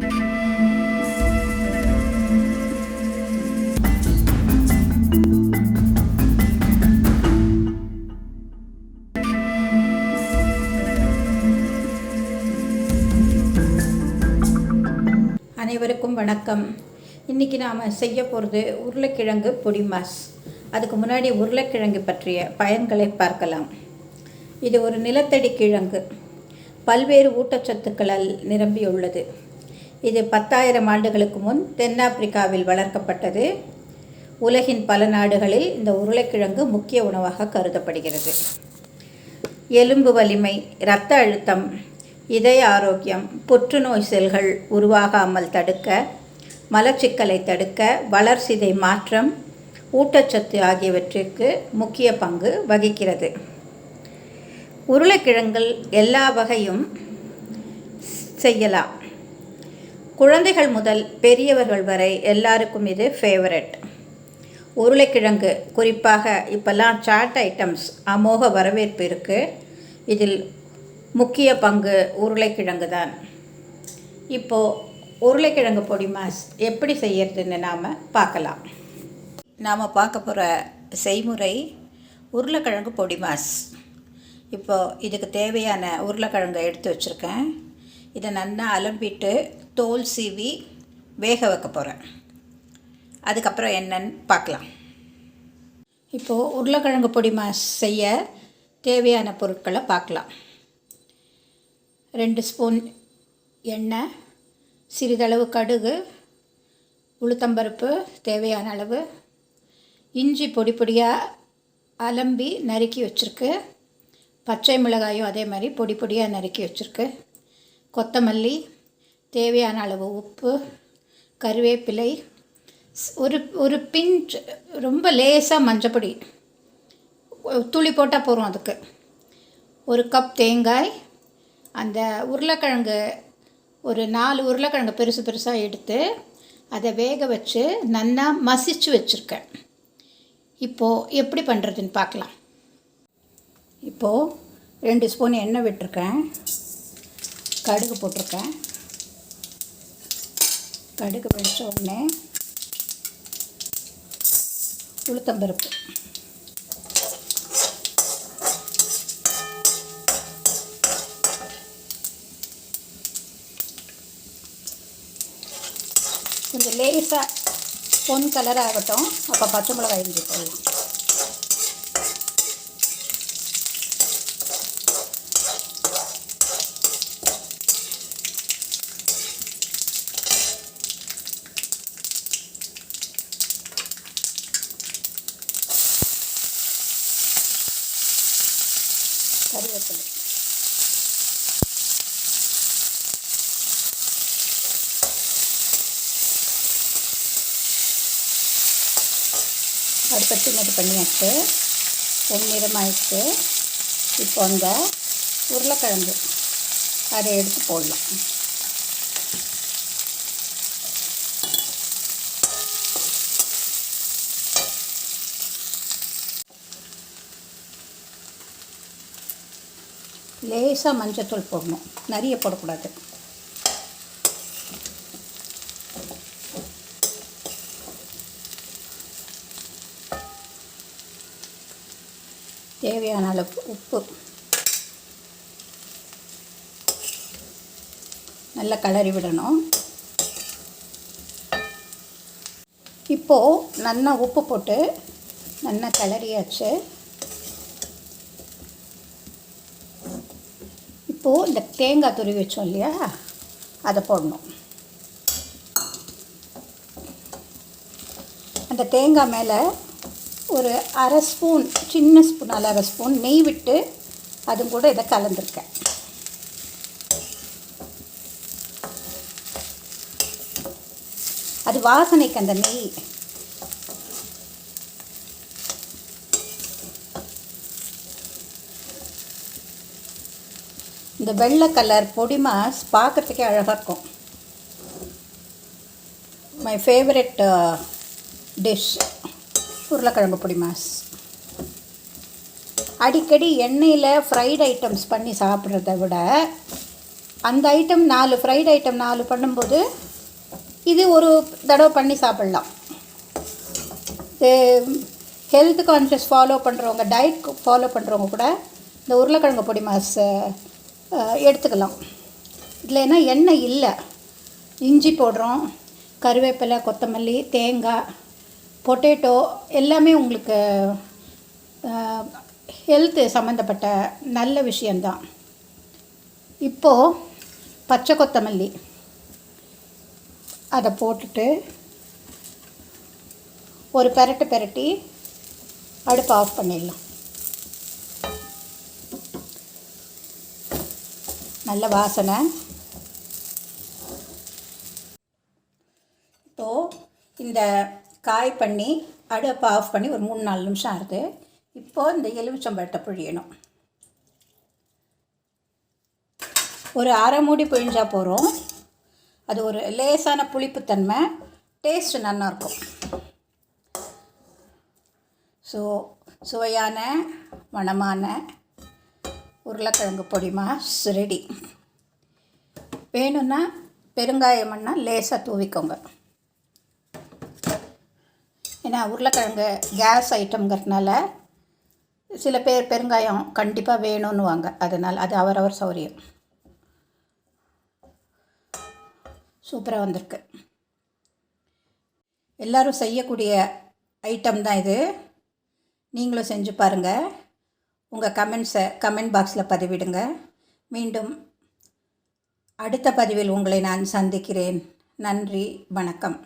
அனைவருக்கும் வணக்கம். இன்றைக்கி நாம் செய்ய போகிறது உருளைக்கிழங்கு பொடி மாஸ். அதுக்கு முன்னாடி உருளைக்கிழங்கு பற்றிய பயன்களை பார்க்கலாம். இது ஒரு நிலத்தடி கிழங்கு. பல்வேறு ஊட்டச்சத்துக்களால் நிரம்பியுள்ளது. இது பத்தாயிரம் ஆண்டுகளுக்கு முன் தென்னாப்பிரிக்காவில் வளர்க்கப்பட்டது. உலகின் பல நாடுகளில் இந்த உருளைக்கிழங்கு முக்கிய உணவாக கருதப்படுகிறது. எலும்பு வலிமை இரத்த அழுத்தம் இதய ஆரோக்கியம் புற்றுநோய் செல்கள் உருவாகாமல் தடுக்க மலச்சிக்கலை தடுக்க வளர்சிதை மாற்றம் ஊட்டச்சத்து ஆகியவற்றிற்கு முக்கிய பங்கு வகிக்கிறது. உருளைக்கிழங்கில் எல்லா வகையும் செய்யலாம். குழந்தைகள் முதல் பெரியவர்கள் வரை எல்லாருக்கும் இது ஃபேவரட் உருளைக்கிழங்கு குறிப்பாக இப்போல்லாம் சாட் ஐட்டம்ஸ் அமோக வரவேற்பு இருக்குது இதில் முக்கிய பங்கு உருளைக்கிழங்கு தான். இப்போது உருளைக்கிழங்கு பொடி மாஸ் எப்படி செய்யறதுன்னு நாம் பார்க்கலாம். நாம் பார்க்க போகிற செய்முறை உருளைக்கிழங்கு பொடி மாஸ் இப்போது இதுக்கு தேவையான உருளைக்கிழங்கை எடுத்து வச்சுருக்கேன். இதை நல்லா அலம்பிட்டு தோல் சீவி வேக வைக்க போகிறேன் அதுக்கப்புறம் என்னன்னு பார்க்கலாம். இப்போது உருளைக்கிழங்கு பொடி மாஸ் செய்ய தேவையான பொருட்களை பார்க்கலாம். ரெண்டு ஸ்பூன் எண்ணெய் சிறிதளவு கடுகு உளுத்தம்பருப்பு தேவையான அளவு இஞ்சி பொடி பொடியாக அலம்பி நறுக்கி வச்சுருக்கு. பச்சை மிளகாயும் அதே மாதிரி பொடி பொடியாக நறுக்கி வச்சுருக்கு. கொத்தமல்லி தேவையான அளவு உப்பு கருவேப்பிலை ஒரு ஒரு பிஞ்ச் ரொம்ப லேசாக மஞ்சப்பொடி துளி போட்டால் போகிறோம் அதுக்கு. ஒரு கப் தேங்காய் அந்த உருளைக்கிழங்கு ஒரு நாலு உருளைக்கிழங்கு பெருசு பெருசாக எடுத்து அதை வேக வச்சு நல்லா மசிச்சு வச்சுருக்கேன். இப்போது எப்படி பண்ணுறதுன்னு பார்க்கலாம். இப்போது ரெண்டு ஸ்பூன் எண்ணெய் விட்டுருக்கேன். கடுகு போட்டிருக்கேன். கடுகு வெடித்த உடனே உளுத்தம்பருப்பு. கொஞ்சம் லேசாக பொன் கலர் ஆகட்டும் அப்போ பச்சை மிளகாய் இஞ்சி போடலாம். கருவேப்பிலை. அடுப்பை சின்னது பண்ணியாச்சு. பொன்னிறமாயிடுச்சு. இப்போ அந்த உருளைக்கிழங்கு. அதை எடுத்து போடலாம். லேசாக மஞ்சத்தூள் போடணும். நிறைய போடக்கூடாது. தேவையான அளவு உப்பு. நல்லா கலரி விடணும். இப்போது நல்லா உப்பு போட்டு நல்லா கிளறியாச்சு இப்போது இந்த தேங்காய் துருவி வச்சோம் இல்லையா? அதை போடணும். அந்த தேங்காய் மேலே ஒரு அரை ஸ்பூன் சின்ன ஸ்பூனால் அரை ஸ்பூன் நெய் விட்டு அதுவும் கூட இதை கலந்துருக்கேன். அது வாசனைக்கு அந்த நெய். இந்த வெள்ளை கலர் பொடி மாஸ் பார்க்குறதுக்கே அழகாக இருக்கும். மை ஃபேவரட் டிஷ் உருளைக்கிழங்கு பொடி மாஸ் அடிக்கடி எண்ணெயில் ஃப்ரைட் ஐட்டம்ஸ் பண்ணி சாப்பிட்றத விட அந்த ஐட்டம் நாலு ஃப்ரைட் ஐட்டம் நாலு பண்ணும்போது இது ஒரு தடவை பண்ணி சாப்பிட்லாம். ஹெல்த் கான்ஷியஸ் ஃபாலோ பண்ணுறவங்க டயட் ஃபாலோ பண்ணுறவங்க கூட இந்த உருளைக்கிழங்கு பொடி மாஸ் எடுத்துக்கலாம். இதில் என்ன எண்ணெய் இல்லை. இஞ்சி போடுறோம் கருவேப்பிலை கொத்தமல்லி தேங்காய் பொட்டேட்டோ எல்லாமே உங்களுக்கு ஹெல்த்து சம்மந்தப்பட்ட நல்ல விஷயந்தான் இப்போது பச்சை கொத்தமல்லி. அதை போட்டுட்டு ஒரு பெரட்டு பெரட்டி அடுப்பு ஆஃப் பண்ணிடலாம். நல்ல வாசனை. இப்போது இந்த காய் பண்ணி அடுப்பை ஆஃப் பண்ணி ஒரு மூணு நாலு நிமிஷம் ஆகுது இப்போது இந்த எலுமிச்சம்பழத்தை புழியணும். ஒரு அரை மூடி பிழிஞ்சா போகிறோம் அது ஒரு லேசான புளிப்புத்தன்மை டேஸ்ட் நல்லாயிருக்கும் ஸோ சுவையான மணமான உருளைக்கிழங்கு பொடி மாஸ் ரெடி வேணும்னா பெருங்காயம்னா லேசாக தூவிக்கோங்க. ஏன்னா உருளைக்கிழங்கு கேஸ் ஐட்டம்ங்கிறதுனால சில பேர் பெருங்காயம் கண்டிப்பாக வேணும்னுவாங்க. அதனால் அது அவரவர் சௌரியம். சூப்பராக வந்திருக்கு. எல்லோரும் செய்யக்கூடிய ஐட்டம் தான் இது. நீங்களும் செஞ்சு பாருங்கள் உங்கள் கமெண்ட்ஸை கமெண்ட் பாக்ஸில் பதிவிடுங்க. மீண்டும் அடுத்த பதிவில் உங்களை நான் சந்திக்கிறேன். நன்றி வணக்கம்.